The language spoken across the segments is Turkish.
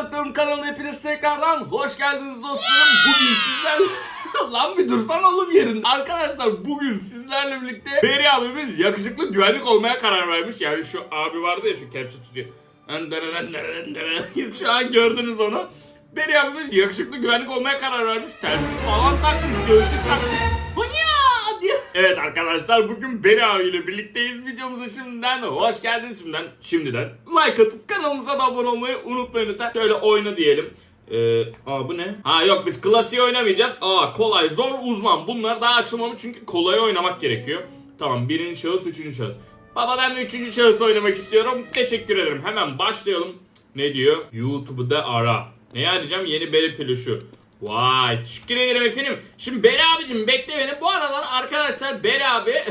Tanıttığım kanalına hepiniz tekrardan hoş geldiniz dostlarım. Bugün sizlerle... Lan bir dursan oğlum yerinde. Arkadaşlar bugün sizlerle birlikte Beri abimiz yakışıklı güvenlik olmaya karar vermiş. Yani şu abi vardı ya şu kepçe tutuyor. Şu an gördünüz onu. Beri abimiz yakışıklı güvenlik olmaya karar vermiş. Telsiz falan takmış, gözlük takmış. Evet arkadaşlar bugün Beri abiyle birlikteyiz. Videomuza şimdiden hoş geldiniz. Şimdiden, şimdiden like atıp kanalımıza da abone olmayı unutmayın lütfen. Şöyle oyna diyelim. Ee, aa bu ne? Ha yok biz klasiği oynamayacağız. Aa kolay, zor, uzman. Bunlar daha açılmamış çünkü kolay oynamak gerekiyor. Tamam birinci şahıs, üçüncü şahıs. Baba ben üçüncü şahıs oynamak istiyorum. Teşekkür ederim. Hemen başlayalım. Ne diyor? YouTube'da ara. Ne arayacağım? Yeni beri peluşu. Vay teşekkür ederim efendim. Şimdi Beri abicim bekle beni. Bu aralar arkadaşlar Beri abi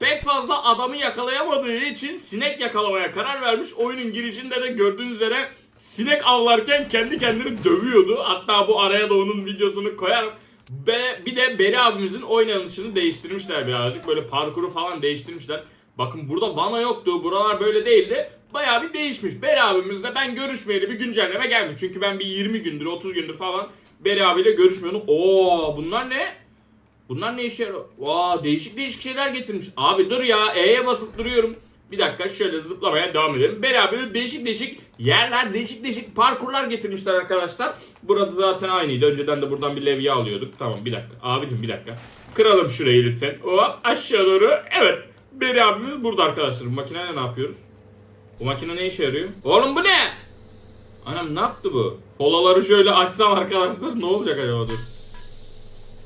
pek fazla adamı yakalayamadığı için sinek yakalamaya karar vermiş. Oyunun girişinde de gördüğünüz üzere sinek avlarken kendi kendini dövüyordu. Hatta bu araya da onun videosunu koyarım. Be, bir de Beri abimizin oynanışını değiştirmişler birazcık. Böyle parkuru falan değiştirmişler. Bakın burada vana yoktu. Buralar böyle değildi. Bayağı bir değişmiş. Beri abimizle ben görüşmeyeli bir güncelleme gelmiş. Çünkü ben bir 20 gündür 30 gündür falan Beri abiyle görüşmüyordum. Oo bunlar ne? Bunlar ne işe yarıyor? Vaa değişik değişik şeyler getirmiş. Abi dur ya E'ye basıp duruyorum. Bir dakika şöyle zıplamaya devam edelim. Beri abi değişik değişik yerler, değişik değişik parkurlar getirmişler arkadaşlar. Burası zaten aynıydı. Önceden de buradan bir levye alıyorduk. Tamam bir dakika. Abicim bir dakika. Kıralım şurayı lütfen. Hop aşağı doğru. Evet. Beri abimiz burada arkadaşlar. Bu makineyle ne yapıyoruz? Bu makine ne işe yarıyor? Oğlum bu ne? Anam ne yaptı bu? Kolaları şöyle açsam arkadaşlar ne olacak acaba dur.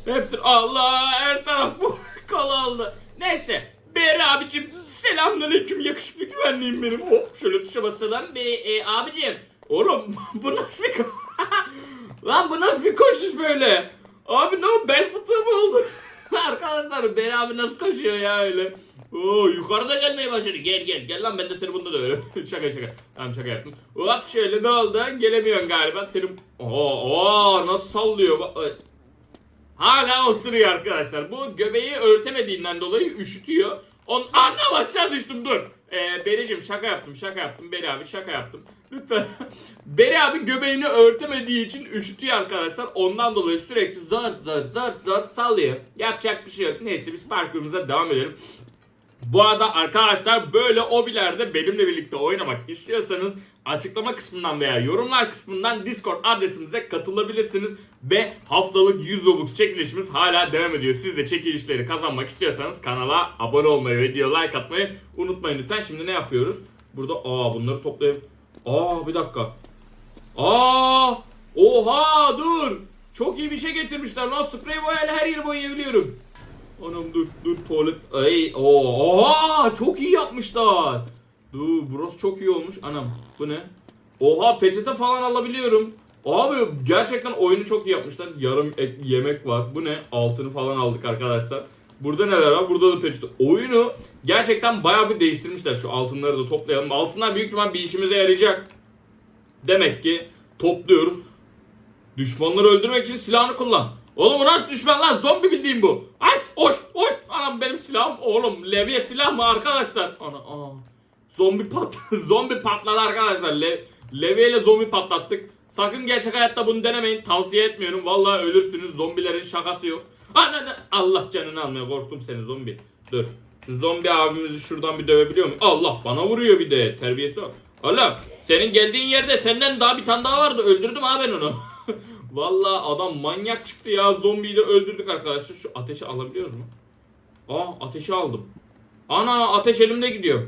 Hepsi Allah her taraf bu kola oldu. Neyse Beri abicim selamünaleyküm yakışıklı güvenliğim benim. Hop şöyle tuşa basalım. Be, e, abicim oğlum bu nasıl bir Lan bu nasıl bir koşuş böyle? Abi ne o bel fıtığı mı oldu? Arkadaşlar Beri abi nasıl koşuyor ya öyle? Oo yukarıda gelmeye başladı. Gel gel gel lan ben de seni bunda döverim. şaka şaka. Tamam şaka yaptım. Hop şöyle ne oldu? Gelemiyorsun galiba. Senin Oo, oo nasıl sallıyor? Hala osuruyor arkadaşlar. Bu göbeği örtemediğinden dolayı üşütüyor. On anlam aşağı düştüm dur. Ee, Bericim şaka yaptım şaka yaptım. Beri abi şaka yaptım. Lütfen. Beri abi göbeğini örtemediği için üşütüyor arkadaşlar. Ondan dolayı sürekli zart zart zart zart sallıyor. Yapacak bir şey yok. Neyse biz parkurumuza devam edelim. Bu arada arkadaşlar böyle obilerde benimle birlikte oynamak istiyorsanız açıklama kısmından veya yorumlar kısmından Discord adresimize katılabilirsiniz ve haftalık 100 Robux çekilişimiz hala devam ediyor. Siz de çekilişleri kazanmak istiyorsanız kanala abone olmayı ve video like atmayı unutmayın lütfen. Şimdi ne yapıyoruz? Burada aa bunları toplayıp aa bir dakika. Aa oha dur. Çok iyi bir şey getirmişler lan sprey boyayla her yeri boyayabiliyorum. Anam dur dur tuvalet. Ay oha çok iyi yapmışlar. Dur burası çok iyi olmuş. Anam bu ne? Oha peçete falan alabiliyorum. Abi gerçekten oyunu çok iyi yapmışlar. Yarım ek- yemek var. Bu ne? Altını falan aldık arkadaşlar. Burada neler var? Burada da peçete. Oyunu gerçekten bayağı bir değiştirmişler. Şu altınları da toplayalım. Altınlar büyük ihtimal bir işimize yarayacak. Demek ki topluyoruz. Düşmanları öldürmek için silahını kullan. Oğlum bu nasıl düşman lan? Zombi bildiğim bu. Aç, hoş, hoş. Anam benim silahım. Oğlum levye silah mı arkadaşlar? Ana, aa. Zombi pat, zombi patladı arkadaşlar. Le, levyeyle zombi patlattık. Sakın gerçek hayatta bunu denemeyin. Tavsiye etmiyorum. Vallahi ölürsünüz. Zombilerin şakası yok. Ana, ana. Allah canını almıyor. Korktum seni zombi. Dur. Şu zombi abimizi şuradan bir dövebiliyor muyum? Allah bana vuruyor bir de. Terbiyesi var. Oğlum senin geldiğin yerde senden daha bir tane daha vardı. Öldürdüm ha ben onu. Vallahi adam manyak çıktı ya. Zombiyi de öldürdük arkadaşlar. Şu ateşi alabiliyoruz mu? Aa ateşi aldım. Ana ateş elimde gidiyor.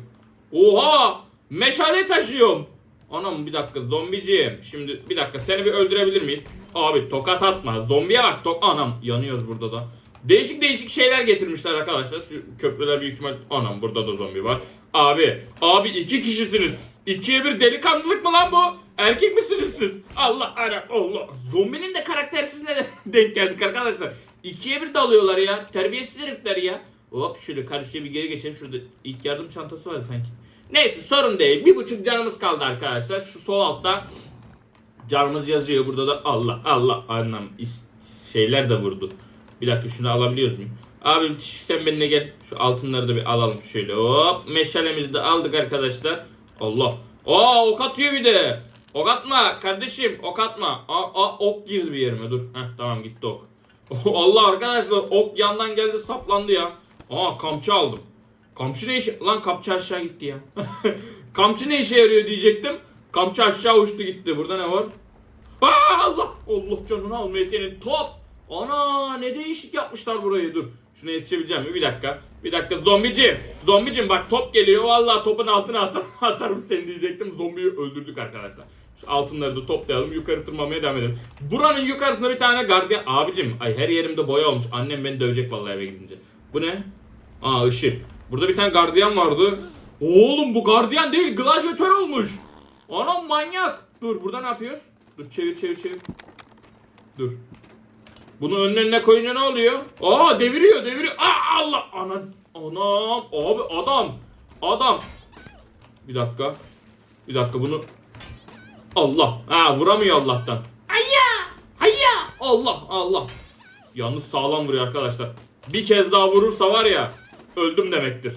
Oha! Meşale taşıyorum. Anam bir dakika zombiciğim. Şimdi bir dakika seni bir öldürebilir miyiz? Abi tokat atma. Zombiye bak tok. Anam yanıyoruz burada da. Değişik değişik şeyler getirmişler arkadaşlar. Şu köprüler büyük ihtimal. Anam burada da zombi var. Abi, abi iki kişisiniz. İkiye bir delikanlılık mı lan bu? Erkek misiniz siz? Allah ara Allah. Zombinin de karaktersizine denk geldik arkadaşlar. İkiye bir dalıyorlar ya. Terbiyesiz herifler ya. Hop şöyle karşıya bir geri geçelim. Şurada ilk yardım çantası var sanki. Neyse sorun değil. Bir buçuk canımız kaldı arkadaşlar. Şu sol altta canımız yazıyor. Burada da Allah Allah is- şeyler de vurdu. Bir dakika şunu alabiliyoruz muyum? Abi sen benimle gel. Şu altınları da bir alalım şöyle. Hop meşalemizi de aldık arkadaşlar. Allah. Aa ok atıyor bir de. Ok atma kardeşim ok atma. Aa, aa, ok girdi bir yerime dur. Heh tamam gitti ok. Allah arkadaşlar ok yandan geldi saplandı ya. Aa kamçı aldım. Kamçı ne işe... Lan kamçı aşağı gitti ya. kamçı ne işe yarıyor diyecektim. Kamçı aşağı uçtu gitti. Burada ne var? Aa, Allah! Allah canını almaya senin top! Ana ne değişik yapmışlar burayı dur. Şuna yetişebileceğim mi? Bir dakika. Bir dakika zombicim. Zombicim bak top geliyor. Vallahi topun altına atar, atarım seni diyecektim. Zombiyi öldürdük arkadaşlar. Şu altınları da toplayalım. Yukarı tırmanmaya devam edelim. Buranın yukarısında bir tane gardiyan. Abicim ay her yerimde boya olmuş. Annem beni dövecek vallahi eve gidince. Bu ne? Aa ışık. Burada bir tane gardiyan vardı. Oğlum bu gardiyan değil gladyatör olmuş. Anam manyak. Dur burada ne yapıyoruz? Dur çevir çevir çevir. Dur. Bunu önüne önüne koyunca ne oluyor? Aa deviriyor deviriyor. Aa Allah ana anam abi adam adam. Bir dakika. Bir dakika bunu Allah. Ha vuramıyor Allah'tan. Hayya! Hayya! Allah Allah. Yalnız sağlam vuruyor arkadaşlar. Bir kez daha vurursa var ya öldüm demektir.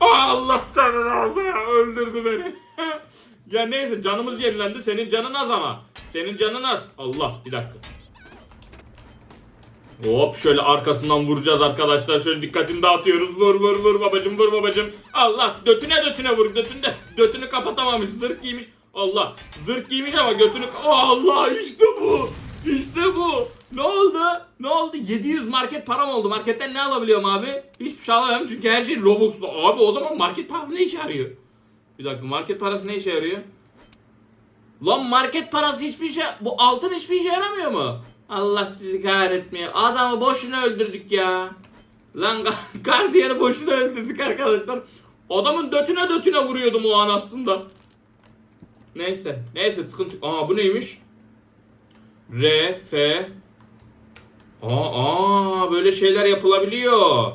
Aa, Allah canını aldı ya öldürdü beni. ya neyse canımız yenilendi senin canın az ama. Senin canın az. Allah bir dakika. Hop şöyle arkasından vuracağız arkadaşlar. Şöyle dikkatini dağıtıyoruz. Vur vur vur babacım vur babacım. Allah götüne götüne vur. Götünde götünü kapatamamış. Zırh giymiş. Allah zırh giymiş ama götünü Allah işte bu. İşte bu. Ne oldu? Ne oldu? 700 market param oldu. Marketten ne alabiliyorum abi? Hiçbir şey alamıyorum çünkü her şey Robux'lu. Abi o zaman market parası ne işe yarıyor? Bir dakika market parası ne işe yarıyor? Lan market parası hiçbir şey... Bu altın hiçbir işe yaramıyor mu? Allah sizi kahretmiyor. Adamı boşuna öldürdük ya. Lan ga- gardiyanı boşuna öldürdük arkadaşlar. Adamın dötüne dötüne vuruyordum o an aslında. Neyse. Neyse sıkıntı. Aa bu neymiş? R, F. Aa, aa böyle şeyler yapılabiliyor.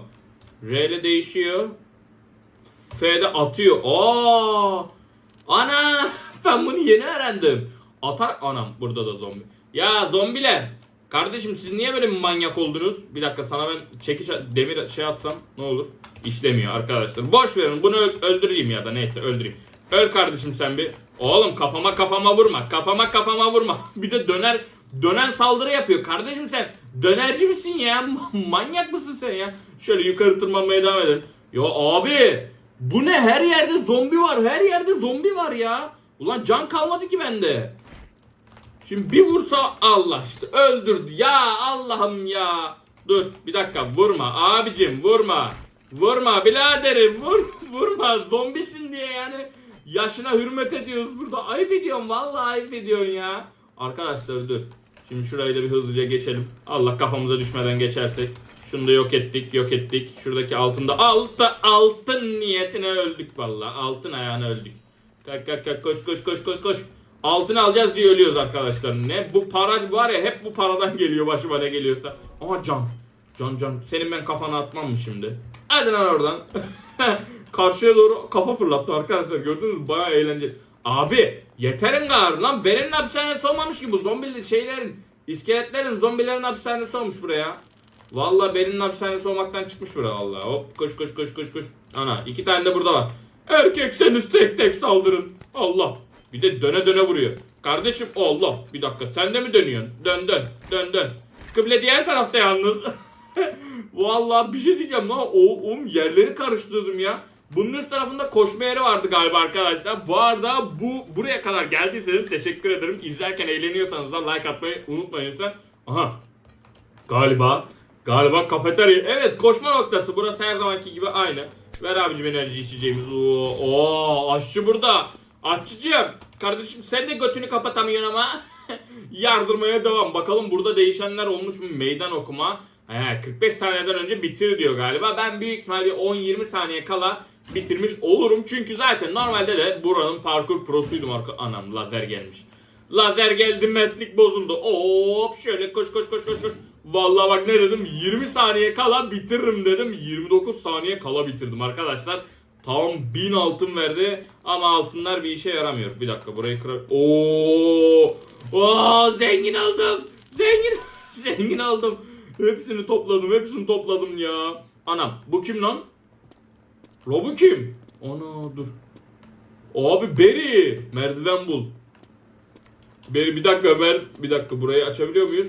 R ile değişiyor. F'de atıyor. Aa! Ana! Ben bunu yeni öğrendim. Atar anam burada da zombi. Ya zombiler. Kardeşim siz niye böyle manyak oldunuz? Bir dakika sana ben çekiç demir şey atsam ne olur? İşlemiyor arkadaşlar. Boş verin bunu öl- öldüreyim ya da neyse öldüreyim. Öl kardeşim sen bir. Oğlum kafama kafama vurma. Kafama kafama vurma. Bir de döner dönen saldırı yapıyor. Kardeşim sen dönerci misin ya? Manyak mısın sen ya? Şöyle yukarı tırmanmaya devam edelim. Ya abi bu ne her yerde zombi var. Her yerde zombi var ya. Ulan can kalmadı ki bende. Şimdi bir vursa Allah işte öldürdü. Ya Allah'ım ya. Dur bir dakika vurma abicim vurma. Vurma biraderim vur, vurma zombisin diye yani. Yaşına hürmet ediyoruz burada. Ayıp ediyorsun vallahi ayıp ediyorsun ya. Arkadaşlar dur. Şimdi şurayı da bir hızlıca geçelim. Allah kafamıza düşmeden geçersek. Şunu da yok ettik yok ettik. Şuradaki altında altı altın niyetine öldük vallahi. Altın ayağına öldük. Kalk kalk kalk koş koş koş koş koş. Altın alacağız diye ölüyoruz arkadaşlar. Ne bu para var ya hep bu paradan geliyor başıma ne geliyorsa. Aha can. Can can. Senin ben kafana atmam mı şimdi? Hadi lan oradan. Karşıya doğru kafa fırlattı arkadaşlar. Gördünüz mü? Bayağı eğlenceli. Abi yeterin gar lan. Beren'in hapishanesi olmamış ki bu. Zombi şeylerin, iskeletlerin, zombilerin hapishanesi olmuş buraya. Vallahi Beren'in hapishanesi olmaktan çıkmış buraya vallahi. Hop koş koş koş koş koş. Ana iki tane de burada var. Erkekseniz tek tek saldırın. Allah. Bir de döne döne vuruyor. Kardeşim Allah. Bir dakika sen de mi dönüyorsun? Dön dön. Dön dön. Kıble diğer tarafta yalnız. Vallahi bir şey diyeceğim lan. Oğlum yerleri karıştırdım ya. Bunun üst tarafında koşma yeri vardı galiba arkadaşlar. Bu arada bu buraya kadar geldiyseniz teşekkür ederim. İzlerken eğleniyorsanız da like atmayı unutmayın lütfen. Aha. Galiba galiba kafeterya. Evet koşma noktası. Burası her zamanki gibi aynı. Ver abicim enerji içeceğimiz. Oo aşçı burada. Aşçıcığım. Kardeşim sen de götünü kapatamıyorsun ama. Yardırmaya devam. Bakalım burada değişenler olmuş mu? Meydan okuma. He, 45 saniyeden önce bitir diyor galiba. Ben büyük ihtimalle 10-20 saniye kala bitirmiş olurum. Çünkü zaten normalde de buranın parkur prosuydum. Arka... Anam lazer gelmiş. Lazer geldi metlik bozuldu. Hop şöyle koş koş koş koş koş. Vallahi bak ne dedim 20 saniye kala bitiririm dedim. 29 saniye kala bitirdim arkadaşlar. Tam 1000 altın verdi ama altınlar bir işe yaramıyor. Bir dakika burayı kırar. Oo! Oo zengin oldum. Zengin zengin oldum. Hepsini topladım, hepsini topladım ya. Anam bu kim lan? Robu kim? Ana dur. Abi Beri. Merdiven bul. Beri bir dakika Ömer. Bir dakika burayı açabiliyor muyuz?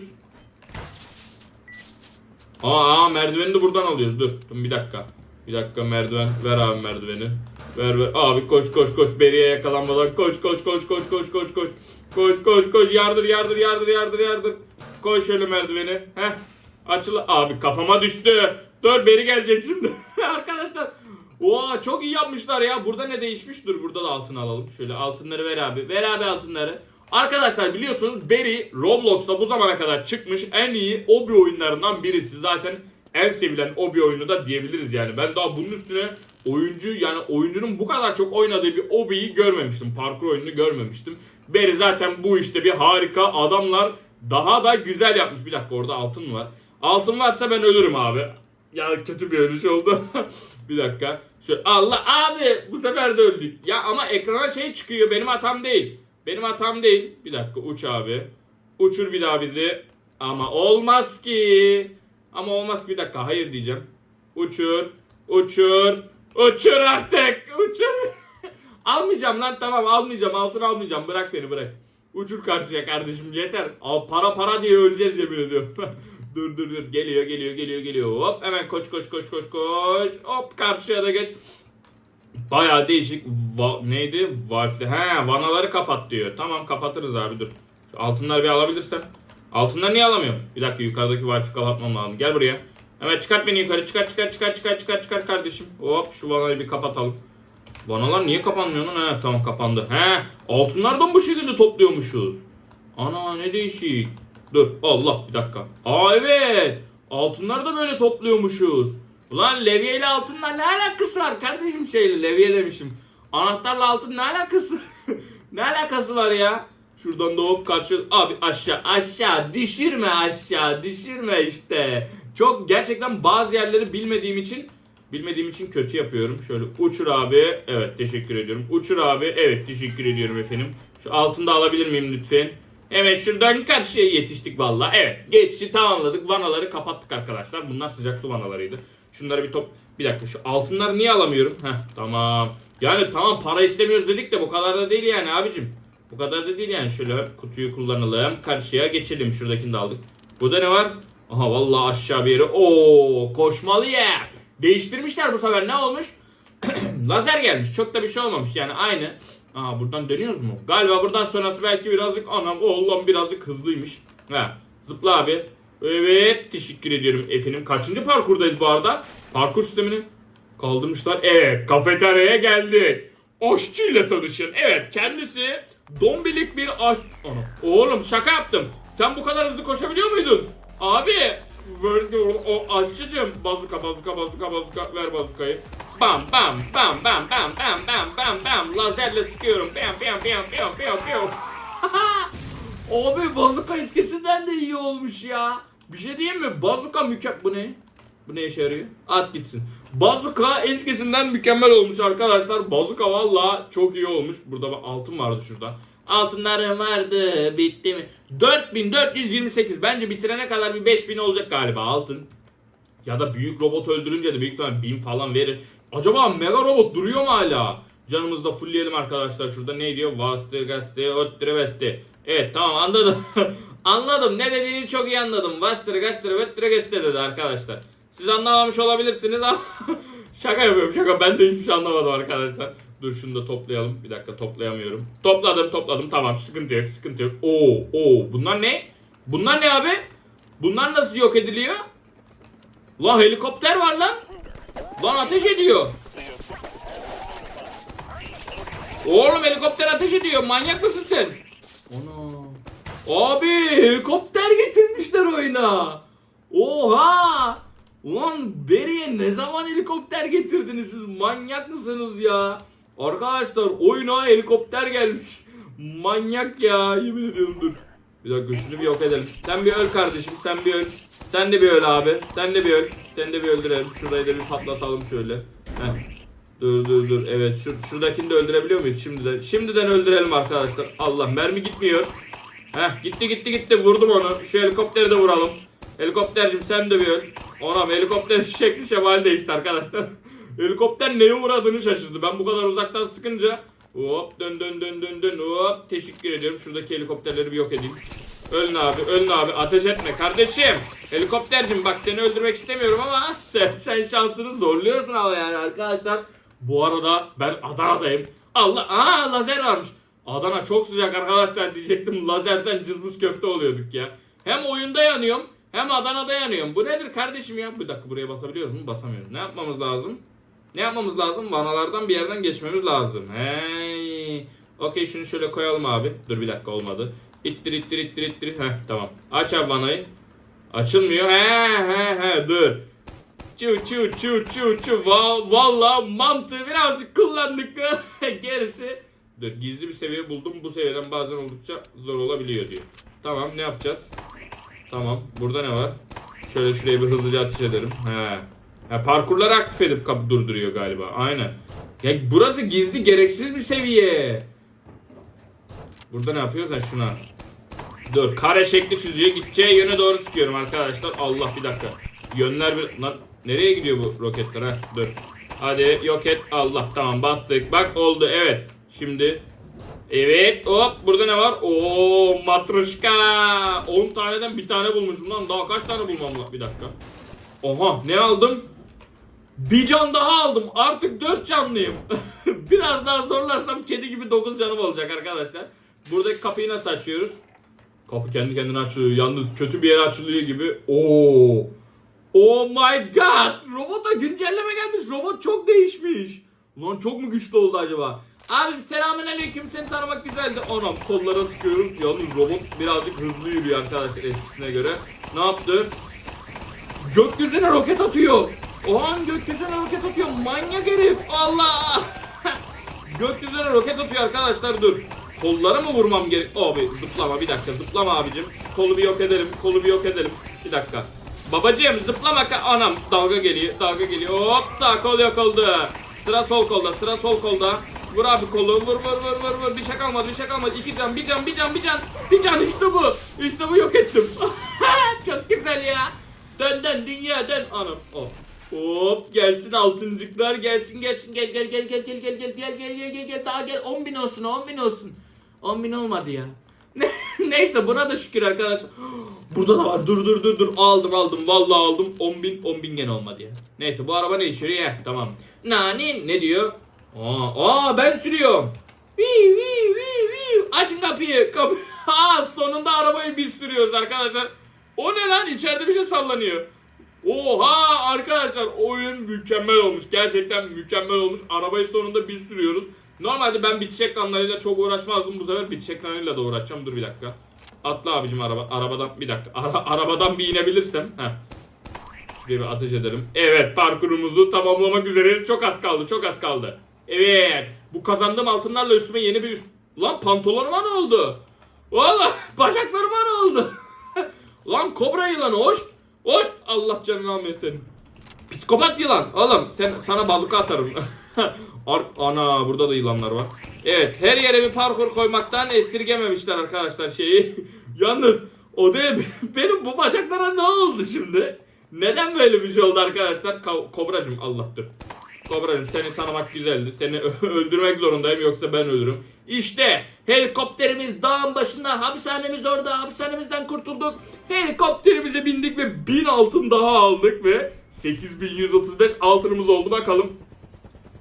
Aa, merdiveni de buradan alıyoruz. Dur. Dur bir dakika. Bir dakika merdiven. Ver abi merdiveni. Ver ver. Abi koş koş koş. Beriye yakalanmadan. Koş koş koş koş koş koş koş. Koş koş koş. Yardır yardır yardır yardır yardır. Koş şöyle merdiveni. Heh. Açıl. Abi kafama düştü. Dur beri gelecek şimdi. Arkadaşlar. Oha çok iyi yapmışlar ya. Burada ne değişmiş? Dur burada da altın alalım. Şöyle altınları ver abi. Ver abi altınları. Arkadaşlar biliyorsunuz Berry Roblox'ta bu zamana kadar çıkmış en iyi obi oyunlarından birisi. Zaten en sevilen obi oyunu da diyebiliriz yani. Ben daha bunun üstüne oyuncu yani oyuncunun bu kadar çok oynadığı bir obiyi görmemiştim. Parkur oyununu görmemiştim. Berry zaten bu işte bir harika. Adamlar daha da güzel yapmış. Bir dakika orada altın var. Altın varsa ben ölürüm abi. Ya kötü bir ölüş oldu. bir dakika. Şöyle, Allah abi bu sefer de öldük. Ya ama ekrana şey çıkıyor benim hatam değil. Benim hatam değil. Bir dakika uç abi. Uçur bir daha bizi. Ama olmaz ki. Ama olmaz bir dakika hayır diyeceğim. Uçur. Uçur. Uçur artık. Uçur. almayacağım lan tamam almayacağım. Altın almayacağım. Bırak beni bırak. Uçur karşıya kardeşim yeter. Al para para diye öleceğiz yemin ediyorum. dur dur dur geliyor geliyor geliyor geliyor. Hop hemen koş koş koş koş koş. Hop karşıya da geç. Bayağı değişik. Va- neydi? Valfli. He vanaları kapat diyor. Tamam kapatırız abi dur. Altınları bir alabilirsem. Altınları niye alamıyorum? Bir dakika yukarıdaki valfi kapatmam lazım. Gel buraya. Hemen çıkart beni yukarı. Çıkart çıkart çıkart çıkart çıkart çıkart kardeşim. Hop şu vanayı bir kapatalım. Vanalar niye kapanmıyor lan? He tamam kapandı. He altınlardan bu şekilde topluyormuşuz. Ana ne değişik. Dur Allah bir dakika. Aa evet. Altınları da böyle topluyormuşuz. Ulan levye ile altınla ne alakası var kardeşim şeyle levye demişim. Anahtarla altın ne alakası? ne alakası var ya? Şuradan da hop karşı abi aşağı aşağı düşürme aşağı düşürme işte. Çok gerçekten bazı yerleri bilmediğim için bilmediğim için kötü yapıyorum. Şöyle uçur abi. Evet teşekkür ediyorum. Uçur abi. Evet teşekkür ediyorum efendim. Şu altında alabilir miyim lütfen? Evet şuradan karşıya yetiştik valla. Evet geçişi tamamladık. Vanaları kapattık arkadaşlar. Bunlar sıcak su vanalarıydı. Şunları bir top... Bir dakika şu altınları niye alamıyorum? Heh tamam. Yani tamam para istemiyoruz dedik de bu kadar da değil yani abicim. Bu kadar da değil yani. Şöyle kutuyu kullanalım. Karşıya geçelim. Şuradakini de aldık. Burada ne var? Aha vallahi aşağı bir yere. Oo koşmalı yer. Değiştirmişler bu sefer. Ne olmuş? Lazer gelmiş. Çok da bir şey olmamış yani aynı. Aa buradan dönüyoruz mu? Galiba buradan sonrası belki birazcık anam oğlum birazcık hızlıymış. Ha zıpla abi. Evet teşekkür ediyorum efendim. Kaçıncı parkurdayız bu arada? Parkur sistemini kaldırmışlar. Evet kafeteryaya geldik. Aşçı ile tanışın. Evet kendisi dombilik bir aş... Ana. Oğlum şaka yaptım. Sen bu kadar hızlı koşabiliyor muydun? Abi o aşçıcım bazuka bazuka bazuka bazuka ver bazukayı. Bam bam bam bam bam bam bam bam bam lazerle sıkıyorum. Bam bam bam bam bam bam. Abi bazuka eskisinden de iyi olmuş ya. Bir şey diyeyim mi? Bazuka mükemmel. Bu ne? Bu ne işe yarıyor? At gitsin. Bazuka eskisinden mükemmel olmuş arkadaşlar. Bazuka valla çok iyi olmuş. Burada altın vardı şurada. Altınlarım vardı. Bitti mi? 4428. Bence bitirene kadar bir 5000 olacak galiba altın. Ya da büyük robot öldürünce de büyük ihtimalle 1000 falan verir. Acaba mega robot duruyor mu hala? Canımızı da fullleyelim arkadaşlar. Şurada ne diyor? Vastı, gazete, öttüre, veste. Evet tamam anladım. anladım. Ne dediğini çok iyi anladım. Vastı, gazete, öttüre, gazete dedi arkadaşlar. Siz anlamamış olabilirsiniz ama şaka yapıyorum şaka. Ben de hiçbir şey anlamadım arkadaşlar. Dur şunu da toplayalım. Bir dakika toplayamıyorum. Topladım topladım tamam sıkıntı yok sıkıntı yok. Oo oo bunlar ne? Bunlar ne abi? Bunlar nasıl yok ediliyor? Lan helikopter var lan. Lan ateş ediyor. Oğlum helikopter ateş ediyor. Manyak mısın sen? Ana. Abi helikopter getirmişler oyuna. Oha. Ulan Beri'ye ne zaman helikopter getirdiniz siz? Manyak mısınız ya? Arkadaşlar oyuna helikopter gelmiş. Manyak ya yemin ediyorum dur. Bir dakika şunu bir yok edelim. Sen bir öl kardeşim sen bir öl. Sen de bir öl abi. Sen de bir öl. Sen de bir öldürelim. Şurayı da bir patlatalım şöyle. Heh. Dur dur dur. Evet şu, şuradakini de öldürebiliyor muyuz şimdiden? Şimdiden öldürelim arkadaşlar. Allah mermi gitmiyor. Heh gitti gitti gitti vurdum onu. Şu helikopteri de vuralım. Helikoptercim sen de bir öl. Anam helikopter şekli şemali değişti arkadaşlar. Helikopter neye uğradığını şaşırdı. Ben bu kadar uzaktan sıkınca Hop dön dön dön dön dön hop. Teşekkür ediyorum. Şuradaki helikopterleri bir yok edeyim. Ölün abi ölün abi ateş etme kardeşim. Helikoptercim bak seni öldürmek istemiyorum ama sen, sen şansını zorluyorsun ama yani arkadaşlar. Bu arada ben Adana'dayım. Allah aa lazer varmış. Adana çok sıcak arkadaşlar diyecektim. Lazerden cızbız köfte oluyorduk ya. Hem oyunda yanıyorum hem Adana'da yanıyorum. Bu nedir kardeşim ya? Bir dakika buraya basabiliyoruz mu? Basamıyoruz. Ne yapmamız lazım? Ne yapmamız lazım? Vanalardan bir yerden geçmemiz lazım. Hey. Okey şunu şöyle koyalım abi. Dur bir dakika olmadı. İttir ittir ittir ittir. Heh tamam. Aç abi vanayı. Açılmıyor. He he he dur. Çu çu çu çu çu. Va Valla mantığı birazcık kullandık. Gerisi. Dur gizli bir seviye buldum. Bu seviyeden bazen oldukça zor olabiliyor diyor. Tamam ne yapacağız? Tamam. Burada ne var? Şöyle şuraya bir hızlıca ateş ederim. He. Ha, parkurları aktif edip kapı durduruyor galiba. Aynen. Ya burası gizli gereksiz bir seviye. Burada ne yapıyoruz? Ha şuna. Dur kare şekli çiziyor. Gideceği yöne doğru sıkıyorum arkadaşlar. Allah bir dakika. Yönler bir... Lan nereye gidiyor bu roketler ha? Dur. Hadi yok et. Allah tamam bastık. Bak oldu evet. Şimdi Evet hop burada ne var? Oo matruşka. 10 taneden bir tane bulmuşum lan. Daha kaç tane bulmam var? Bir dakika. Oha ne aldım? Bir can daha aldım. Artık 4 canlıyım. Biraz daha zorlarsam kedi gibi 9 canım olacak arkadaşlar. Buradaki kapıyı nasıl açıyoruz? Kapı kendi kendine açılıyor. Yalnız kötü bir yere açılıyor gibi. Oo. Oh my god. Robota güncelleme gelmiş. Robot çok değişmiş. Ulan çok mu güçlü oldu acaba? Abi selamünaleyküm seni tanımak güzeldi. Anam kollara sıkıyorum. Yalnız robot birazcık hızlı yürüyor arkadaşlar eskisine göre. Ne yaptı? Gökyüzüne roket atıyor. O an gökyüzüne roket atıyor. Manyak herif. Allah. gökyüzüne roket atıyor arkadaşlar dur. Kollara mı vurmam gerek? Abi zıplama bir dakika zıplama abicim. Kolu bir yok edelim. Kolu bir yok edelim. Bir dakika. Babacığım zıplama ka- anam dalga geliyor dalga geliyor hop sağ kol yok oldu sıra sol kolda sıra sol kolda vur abi kolu vur vur vur vur vur bir şey kalmadı bir şey kalmadı iki can bir can bir can bir can bir can işte bu işte bu yok ettim çok güzel ya dön dön dünya dön anam oh. Hop gelsin altıncıklar gelsin gelsin gel gel gel gel gel gel gel gel gel gel gel gel daha gel 10 bin olsun 10 bin olsun 10 bin olmadı ya ne, neyse buna da şükür arkadaşlar. Burada da var. Dur dur dur dur. Aldım aldım. Vallahi aldım. 10 bin 10 bin gene olmadı ya. Neyse bu araba ne işiyor ya? Tamam. Nani ne diyor? Aa, aa ben sürüyorum. Vii vii vii vii. Açın kapıyı. Kapı. Aa sonunda arabayı biz sürüyoruz arkadaşlar. O ne lan? İçeride bir şey sallanıyor. Oha arkadaşlar oyun mükemmel olmuş. Gerçekten mükemmel olmuş. Arabayı sonunda biz sürüyoruz. Normalde ben bitiş ekranlarıyla çok uğraşmazdım. Bu sefer bitiş ekranıyla da uğraşacağım. Dur bir dakika. Atla abicim araba. Arabadan bir dakika. Ara- arabadan bir inebilirsem. Heh. Bir ateş ederim. Evet parkurumuzu tamamlamak üzereyiz. Çok az kaldı. Çok az kaldı. Evet. Bu kazandığım altınlarla üstüme yeni bir üst... Lan pantolonuma ne oldu? Valla bacaklarıma ne oldu? Lan kobra yılanı hoş. Hoş. Allah canını almasın. Psikopat yılan. Oğlum sen sana balık atarım. Ar- Ana burada da yılanlar var. Evet her yere bir parkur koymaktan esirgememişler arkadaşlar şeyi. Yalnız o değil benim bu bacaklara ne oldu şimdi? Neden böyle bir şey oldu arkadaşlar? Ka- Kobracım Allah dur. Kobracım seni tanımak güzeldi. Seni öldürmek zorundayım yoksa ben ölürüm. İşte helikopterimiz dağın başında. Hapishanemiz orada. Hapishanemizden kurtulduk. Helikopterimize bindik ve 1000 altın daha aldık ve 8135 altınımız oldu bakalım.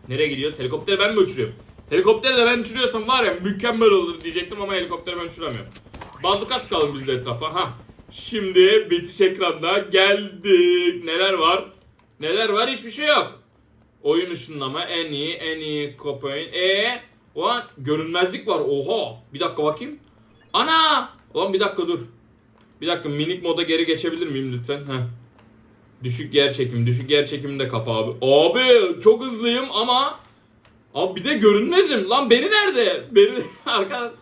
Nereye gidiyoruz? Helikopteri ben mi uçuruyorum? Helikopteri de ben uçuruyorsam var ya mükemmel olur diyecektim ama helikopteri ben uçuramıyorum. Bazuka sıkalım biz de etrafa. Ha. Şimdi bitiş ekranına geldik. Neler var? Neler var? Hiçbir şey yok. Oyun ışınlama en iyi en iyi copain. E o an görünmezlik var. Oha. Bir dakika bakayım. Ana! Ulan bir dakika dur. Bir dakika minik moda geri geçebilir miyim lütfen? Heh. Düşük yer çekim. Düşük yer çekimi de kapa abi. Abi çok hızlıyım ama Abi bir de görünmezim. Lan beni nerede? Beni arka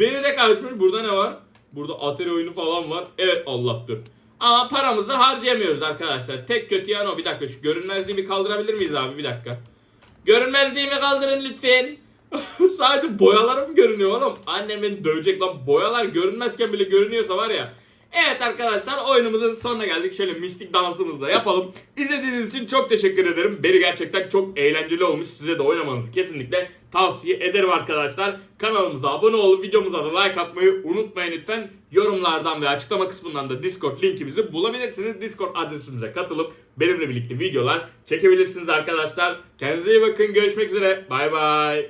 beni de kaçmış. Burada ne var? Burada Atari oyunu falan var. Evet Allah dur. Ama paramızı harcayamıyoruz arkadaşlar. Tek kötü yan o. Bir dakika şu görünmezliği kaldırabilir miyiz abi? Bir dakika. Görünmezliğimi kaldırın lütfen. Sadece boyalarım görünüyor oğlum. Annem beni dövecek lan. Boyalar görünmezken bile görünüyorsa var ya. Evet arkadaşlar oyunumuzun sonuna geldik. Şöyle mistik dansımızı da yapalım. İzlediğiniz için çok teşekkür ederim. Beri gerçekten çok eğlenceli olmuş. Size de oynamanızı kesinlikle tavsiye ederim arkadaşlar. Kanalımıza abone olup videomuza da like atmayı unutmayın lütfen. Yorumlardan ve açıklama kısmından da Discord linkimizi bulabilirsiniz. Discord adresimize katılıp benimle birlikte videolar çekebilirsiniz arkadaşlar. Kendinize iyi bakın. Görüşmek üzere. Bay bay.